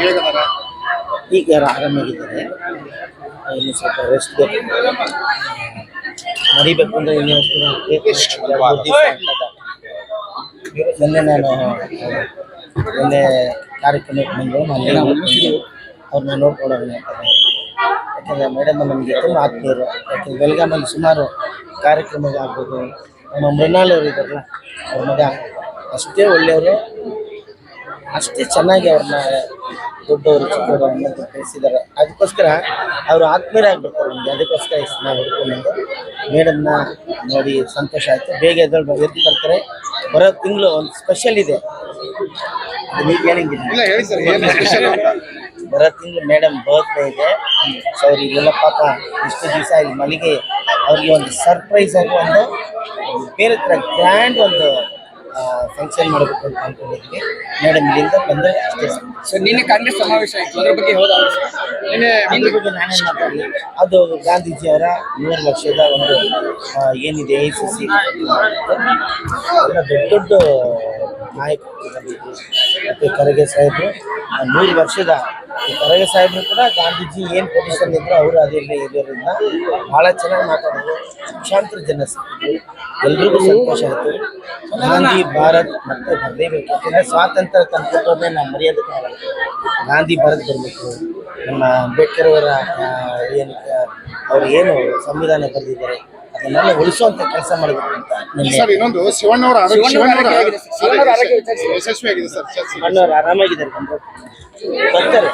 ಹೇಗಿದ್ದಾರೆ ಈಗ ಯಾರು ಆರಾಮಾಗಿದ್ದಾರೆ, ಇನ್ನು ಸ್ವಲ್ಪ ರೆಸ್ಟ್ ಬೇಕು ಮರಿಬೇಕು ಅಂದ್ರೆ. ನಿನ್ನೆ ನಾನು, ಮೊನ್ನೆ ಕಾರ್ಯಕ್ರಮಕ್ಕೆ ಬಂದು ನಾನು ಅವ್ರನ್ನ ನೋಡ್ಕೊಳ್ಳೋಣ ಯಾಕಂದರೆ ಮೇಡಮ್ ನಮಗೆ ತುಂಬ ಆತ್ಮೀಯರು, ಯಾಕಂದ್ರೆ ಬೆಳಗಾಮಲ್ಲಿ ಸುಮಾರು ಕಾರ್ಯಕ್ರಮಗಳಾಗ್ಬೋದು ನಮ್ಮ ಮೃಣಾಲ್ ಅವರು ಇದ್ದಾರಲ್ಲ ಅವ್ರ ಮಗ ಅಷ್ಟೇ ಒಳ್ಳೆಯವರು, ಅಷ್ಟೇ ಚೆನ್ನಾಗಿ ಅವ್ರನ್ನ ದೊಡ್ಡವರು ಚಿಕ್ಕವರು ಅನ್ನೋದು ತಿಳಿಸಿದ್ದಾರೆ ಅದಕ್ಕೋಸ್ಕರ ಅವರು ಆತ್ಮೀಯರಾಗ್ಬೇಕು ನಮಗೆ. ಅದಕ್ಕೋಸ್ಕರ ಇಷ್ಟು ನಾವು ಹುಡ್ಕೊಂಡು ಮೇಡಮ್ನ ನೋಡಿ ಸಂತೋಷ ಆಯಿತು. ಬೇಗ ಎದ್ದು ಎದ್ದು ಬರ್ತಾರೆ. ಬರೋ ತಿಂಗಳು ಒಂದು ಸ್ಪೆಷಲ್ ಇದೆ. ನೀವು ಬರೋ ತಿಂಗಳು ಮೇಡಮ್ ಬರ್ತ್ಡೇ ಇದೆ. ಸೊ ಅವ್ರು ಇಲ್ಲೆಲ್ಲ ಪಾಪ ಇಷ್ಟು ದಿವಸ ಇಲ್ಲಿ ಮಲ್ಲಿಗೆ ಅವ್ರಿಗೆ ಒಂದು ಸರ್ಪ್ರೈಸ್ ಆಗಿ ಒಂದು ಬೇರೆ ಥರ ಗ್ರ್ಯಾಂಡ್ ಒಂದು ಫಂಕ್ಷನ್ ಮಾಡಬೇಕು ಅಂತ ಅನ್ಕೊಂಡಿದ್ದೀನಿ. ಮೇಡಮ್ ಇಲ್ಲಿಂದ ಬಂದರೆ ಅಷ್ಟೇ ಸೊ ನಿನ್ನೆ ಕಾಂಗ್ರೆಸ್ ಸಮಾವೇಶ ಆಯ್ತು. ಅದ್ರ ಬಗ್ಗೆ ಹೋದ? ನಿನ್ನೆ ಅದ್ರ ಬಗ್ಗೆ ನಾನೇನು ಮಾತಾಡಲಿ? ಅದು ಗಾಂಧೀಜಿಯವರ ನೂರು ಲಕ್ಷದ ಒಂದು ಆ, ಏನಿದೆ ಎ ಸಿ ಸಿ ದೊಡ್ಡ ದೊಡ್ಡ ನಾಯಕರು ಬಂದಿದ್ರು. ಮತ್ತು ಖರ್ಗೆ ಸಾಹೇಬರು ಆ ನೂರು ವರ್ಷದ ಈ ಖರ್ಗೆ ಸಾಹೇಬರು ಕೂಡ ಗಾಂಧೀಜಿ ಏನು ಪೊಸಿಷನ್ ಇದ್ರು ಅವರು ಅದೇ ಇರೋದ್ರಿಂದ ಭಾಳ ಚೆನ್ನಾಗಿ ಮಾತಾಡಿದ್ರು. ಲಕ್ಷಾಂತರ ಜನ ಸಿಕ್ಕಿದ್ರು ಎಲ್ರಿಗೂ ಸಂತೋಷ ಆಯಿತು. ಗಾಂಧಿ ಭಾರತ್ ಮತ್ತೆ ಬರಲೇಬೇಕು ಯಾಕಂದರೆ ಸ್ವಾತಂತ್ರ್ಯ ತಂದ್ಕೊಟ್ಟವ್ರನ್ನೇ ನಾವು ಮರ್ಯಾದಕ್ಕಾಗಲ್ಲ ಗಾಂಧಿ ಭಾರತ್ ಬರಬೇಕು. ನಮ್ಮ ಅಂಬೇಡ್ಕರ್ ಅವರ ಏನು ಅವ್ರು ಏನು ಸಂವಿಧಾನ ಬರೆದಿದ್ದಾರೆ ಅದನ್ನೆಲ್ಲ ಉಳಿಸುವಂತ ಕೆಲಸ ಮಾಡಬೇಕು ಅಂತ ಸರ್ ಇನ್ನೊಂದು ಶಿವಣ್ಣವರ ಆರೋಗ್ಯ ಶಿವಣ್ಣವ್ರ ಹೇಗಿದೆ ಸರ್? ಶಿವಣ್ಣವ್ರ ಆರಾಮಾಗಿದ್ದಾರೆ ಬರ್ತಾರೆ.